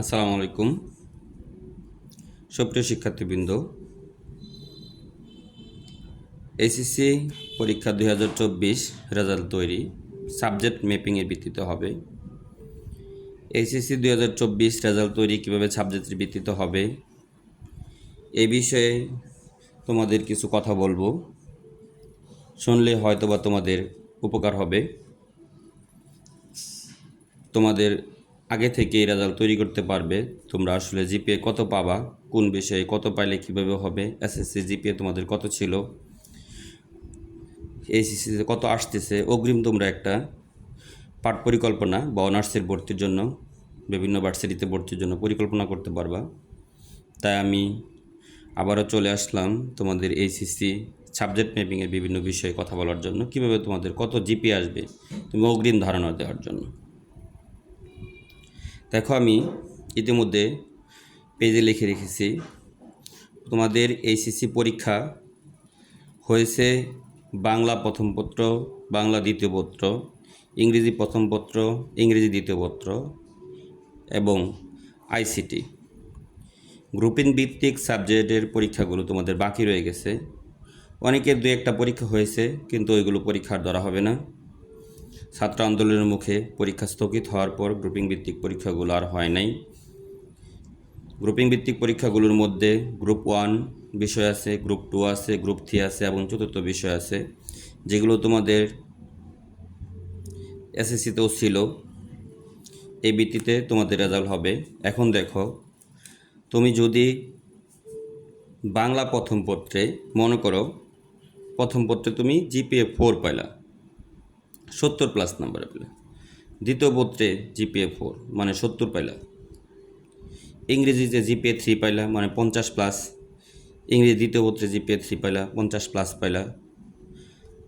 আসসালামু আলাইকুম। সুপ্রিয় শিক্ষার্থীবৃন্দ এসএসসি পরীক্ষা দুই হাজার চব্বিশ রেজাল্ট তৈরি সাবজেক্ট ম্যাপিংয়ের ভিত্তিতে হবে। এসএসসি দুই হাজার চব্বিশ রেজাল্ট তৈরি, কীভাবে সাবজেক্টের ভিত্তিতে হবে? এ বিষয়ে তোমাদের কিছু কথা বলব। শুনলে হয়তোবা তোমাদের উপকার হবে। তোমাদের আগে থেকে রেজাল্ট তৈরি করতে পারবে। তোমরা আসলে জিপিএ কত পাবা, কোন বিষয়ে কত পাইলে কীভাবে হবে এসএসসি জিপিএ তোমাদের কত ছিল এইচএসসিতে কত আসতেছে, অগ্রিম তোমরা একটা পাঠ পরিকল্পনা বা অনার্সের ভর্তির জন্য, বিভিন্ন ভার্সিটিতে ভর্তির জন্য পরিকল্পনা করতে পারবা। তাই আমি আবারও চলে আসলাম তোমাদের এইচএসসি সাবজেক্ট ম্যাপিংয়ের বিভিন্ন বিষয়ে কথা বলার জন্য। কীভাবে তোমাদের কত জিপি আসবে, তুমি অগ্রিম ধারণা দেওয়ার জন্য। দেখো আমি ইতিমধ্যে পেজে লিখে রেখেছি। তোমাদের এইচএসসি পরীক্ষা হয়েছে বাংলা প্রথম পত্র, বাংলা দ্বিতীয় পত্র, ইংরেজি প্রথম পত্র, ইংরেজি দ্বিতীয় পত্র এবং আইসিটি। গ্রুপিং ভিত্তিক সাবজেক্টের পরীক্ষাগুলো তোমাদের বাকি রয়ে গেছে। অনেকের দু একটা পরীক্ষা হয়েছে, কিন্তু ওইগুলো পরীক্ষার ধরা হবে না। ছাত্র আন্দোলনের মুখে পরীক্ষা স্থগিত হওয়ার পর গ্রুপিং ভিত্তিক পরীক্ষাগুলো আর হয় নাই। গ্রুপিং ভিত্তিক পরীক্ষাগুলোর মধ্যে গ্রুপ ওয়ান বিষয় আছে, গ্রুপ টু আছে, গ্রুপ থ্রি আছে এবং চতুর্থ বিষয় আছে, যেগুলো তোমাদের এসএসসিতেও ছিল। এই ভিত্তিতে তোমাদের রেজাল্ট হবে। এখন দেখো, তুমি যদি বাংলা প্রথম পত্রে মনে করো, প্রথম পত্রে তুমি জিপিএ ফোর পাইলা। সত্তর প্লাস নাম্বারে পেলে। দ্বিতীয় পত্রে জিপিএ ফোর মানে সত্তর পাইলা। ইংরেজিতে জিপিএ থ্রি পাইলা মানে পঞ্চাশ প্লাস ইংরেজি দ্বিতীয় পত্রে জিপিএ থ্রি পাইলা, পঞ্চাশ প্লাস পাইলা।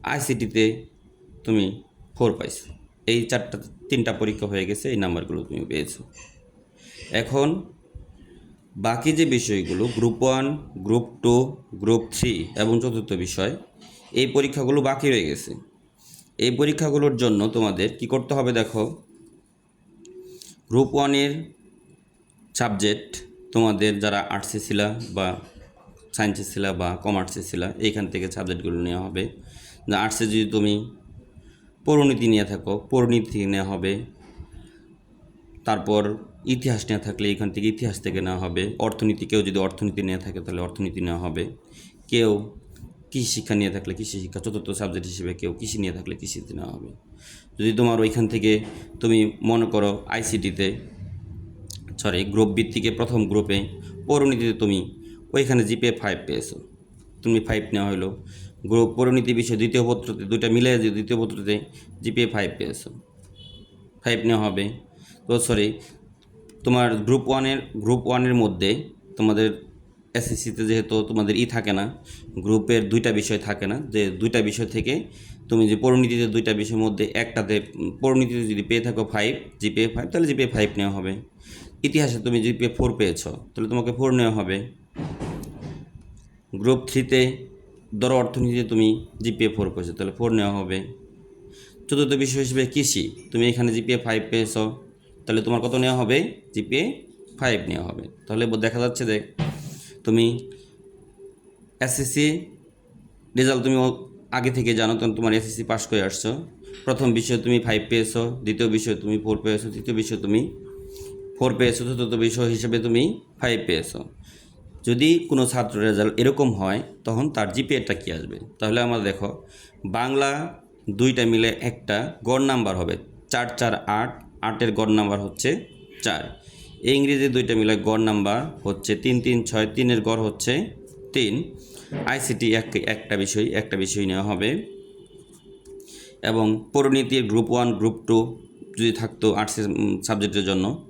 আইসিটিতে তুমি ফোর পাইছো। এই চারটা, তিনটা পরীক্ষা হয়ে গেছে, এই নাম্বারগুলো তুমি পেয়েছ। এখন বাকি যে বিষয়গুলো group one group two group three এবং চতুর্থ বিষয়, এই পরীক্ষাগুলো বাকি রয়ে গেছে। এই পরীক্ষাগুলোর জন্য তোমাদের কি করতে হবে দেখো? গ্রুপ ওয়ানের সাবজেক্ট তোমাদের যারা আর্টসে ছিলা বা সায়েন্সে ছিলা বা কমার্সে ছিলা, এইখান থেকে সাবজেক্টগুলো নেওয়া হবে। আর্টসে যদি তুমি পরিণীতি নিয়ে থাকো পরিণীতি নেওয়া হবে। তারপর ইতিহাস নিয়ে থাকলে এখান থেকে ইতিহাস থেকে নেওয়া হবে। অর্থনীতি কেউ যদি অর্থনীতি নিয়ে থাকে তাহলে অর্থনীতি নেওয়া হবে। কেউ কৃষি শিক্ষা নিয়ে থাকলে কৃষি শিক্ষা চতুর্থ সাবজেক্ট হিসেবে কেউ কৃষি নিয়ে থাকলে কৃষিতে নেওয়া হবে। যদি তোমার ওইখান থেকে তুমি মনে করো আইসিটিতে সরি গ্রুপ ভিত্তিকে প্রথম গ্রুপে পরিণীতিতে তুমি ওইখানে জিপে ফাইভ পেয়েছ। তুমি ফাইভ নেওয়া হলো গ্রুপ পরিণীতি বিষয়, দ্বিতীয় পত্রতে দুইটা মিলে যে দ্বিতীয় পত্রতে জিপিএ ফাইভ পেয়েছ। ফাইভ নেওয়া হবে। তো সরি তোমার গ্রুপ ওয়ানের গ্রুপ ওয়ানের মধ্যে তোমাদের এসএসসিতে যেহেতু তোমাদের ই থাকে না, গ্রুপের দুইটা বিষয় থাকে না, যে দুইটা বিষয় থেকে তুমি যে পরিণীতিতে দুইটা বিষয়ের মধ্যে একটাতে পরিণীতিতে যদি পেয়ে থাকো ফাইভ জিপিএ ফাইভ তাহলে জিপিএ ফাইভ নেওয়া হবে। ইতিহাসে তুমি জিপিএ ফোর পেয়েছ, তাহলে তোমাকে ফোর নেওয়া হবে। গ্রুপ থ্রিতে ধরো অর্থনীতিতে তুমি জিপিএ ফোর পেয়েছ, তাহলে ফোর নেওয়া হবে। চতুর্থ বিষয় হিসেবে কৃষি, তুমি এখানে জিপিএ ফাইভ পেয়েছ, তাহলে তোমার কত নেওয়া হবে? জিপিএ ফাইভ নেওয়া হবে। তাহলে দেখা যাচ্ছে যে তুমি এসএসসি রেজাল্ট তুমি আগে থেকে জানো, তখন তোমার এসএসসি পাস করে আসছো। প্রথম বিষয়ে তুমি ফাইভ পেয়েছ, দ্বিতীয় বিষয়ে তুমি ফোর পেয়েছ, তৃতীয় বিষয়ে তুমি ফোর পেয়েছ, চতুর্থ বিষয় হিসেবে তুমি ফাইভ পেয়েছ। যদি কোনো ছাত্র রেজাল্ট এরকম হয়, তখন তার জিপিএটা কী আসবে? তাহলে আমরা দেখো, বাংলা দুইটা মিলে একটা গড় নাম্বার হবে, চার চার আট, আটের গড় নাম্বার হচ্ছে চার। ইংরেজি দুইটা মিলে গড় নাম্বার হচ্ছে তিন তিন, ছয়, তিনের গড় হচ্ছে তিন। আইসিটি এক, একটা বিষয় একটা বিষয় নেওয়া হবে। এবং পরিণীতির গ্রুপ ওয়ান গ্রুপ টু যদি থাকতো আর্টসের সাবজেক্টের জন্য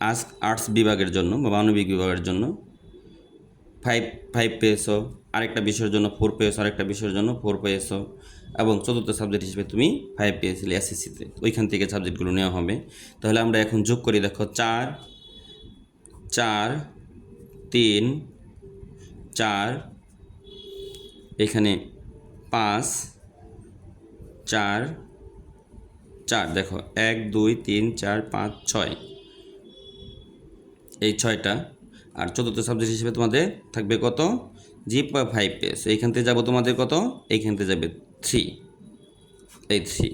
আর্টস আর্টস বিভাগের জন্য বা মানবিক বিভাগের জন্য ফাইভ ফাইভ পেয়েছ আরেকটা বিষয়ের জন্য ফোর পেয়েছ আরেকটা বিষয়ের জন্য ফোর পেয়েছ এবং চতুর্থ সাবজেক্ট হিসেবে তুমি ফাইভ পেয়েছিলে এসএসসিতে ওইখান থেকে সাবজেক্টগুলো নেওয়া হবে। তাহলে আমরা এখন যোগ করি, দেখো চার চার, তিন, চার, এখানে পাঁচ, চার চার, দেখো, এক, দুই, তিন, চার, পাঁচ, ছয়। এই ছয়টা আর চতুর্থ সাবজেক্ট হিসেবে তোমাদের থাকবে কত? জি ফাইভ পেস এইখান থেকে যাব তোমাদের কত? এইখান থেকে যাবে থ্রি এই থ্রি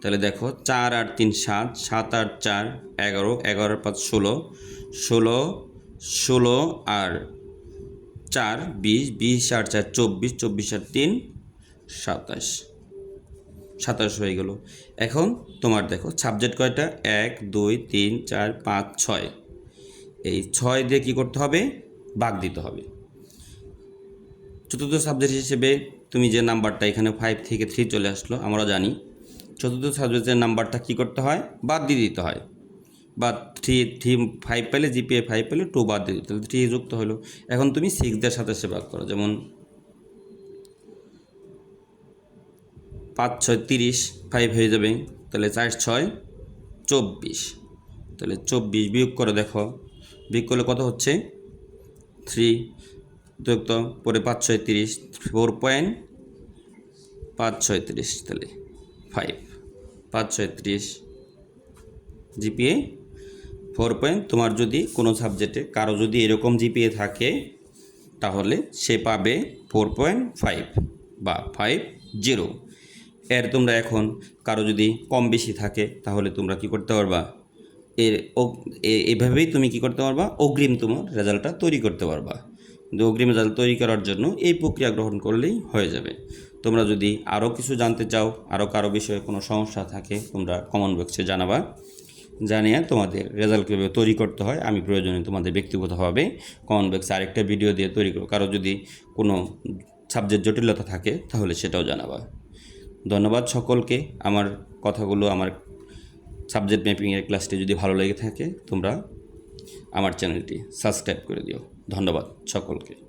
তাহলে দেখো, চার আট তিন সাত সাত আট চার, এগারো এগারো পাঁচ ষোলো ষোলো ষোলো আর চার, বিশ বিশ আর চার, চব্বিশ চব্বিশ আর তিন, সাতাশ। সাতাশ হয়ে গেল। এখন তোমার দেখো সাবজেক্ট কয়টা? এক, দুই, তিন, চার, পাঁচ, ছয়। ছয় দিয়ে কী করতে হবে? বাগ দিতে হবে। চতুর্থ সাবজেক্ট হিসেবে তুমি যে নাম্বারটা এখানে ফাইভ থেকে থ্রি চলে আসলো, আমরা জানি। চতুর্থ সাবজেক্টের নাম্বারটা কী করতে হয়? বাদ দিয়ে দিতে হয়। বা থ্রি থ্রি ফাইভ পেলে জিপিএ ফাইভ পেলে টু বাদ দিয়ে দিতে তাহলে থ্রি যুক্ত হলো। এখন তুমি সিক্সদের সাথে সে ভাগ করো। যেমন পাঁচ, ছয়, তিরিশ ফাইভ হয়ে যাবে। তাহলে চার, ছয়, চব্বিশ। তাহলে চব্বিশ বিয়োগ করে, দেখো। বিয়োগ করলে কত হচ্ছে? থ্রি যুক্ত পরে পাঁচ ছয় তিরিশ ফোর পয়েন্ট পাঁচ ছয় তিরিশ, তাহলে ফাইভ পাঁচ ছয় তিরিশ জিপিএ ফোর পয়েন্ট তোমার যদি কোনো সাবজেক্টে কারও যদি এরকম জিপিএ থাকে, তাহলে সে পাবে ফোর পয়েন্ট ফাইভ বা ফাইভ জিরো এর তোমরা এখন কারও যদি কম বেশি থাকে, তাহলে তোমরা কি করতে পারবা? এর এভাবেই তুমি কি করতে পারবা? অগ্রিম তোমার রেজাল্টটা তৈরি করতে পারবা। কিন্তু অগ্রিম রেজাল্ট তৈরি করার জন্য এই প্রক্রিয়া গ্রহণ করলেই হয়ে যাবে। তোমরা যদি আরও কিছু জানতে চাও, আরও কারও বিষয়ে কোনো সমস্যা থাকে, তোমরা কমন বক্সে জানাবা। জানিয়ে তোমাদের রেজাল্ট কীভাবে তৈরি করতে হয়, আমি প্রয়োজনে তোমাদের ব্যক্তিগতভাবে কমন বক্সে আরেকটা ভিডিও দিয়ে তৈরি করো কারও যদি কোনো সাবজেক্ট জটিলতা থাকে, তাহলে সেটাও জানাবা। ধন্যবাদ সকলকে। আমার কথাগুলো, আমার সাবজেক্ট ম্যাপিংয়ের ক্লাসটি যদি ভালো লেগে থাকে তোমরা আমার চ্যানেলটি সাবস্ক্রাইব করে দিও। ধন্যবাদ সকলকে।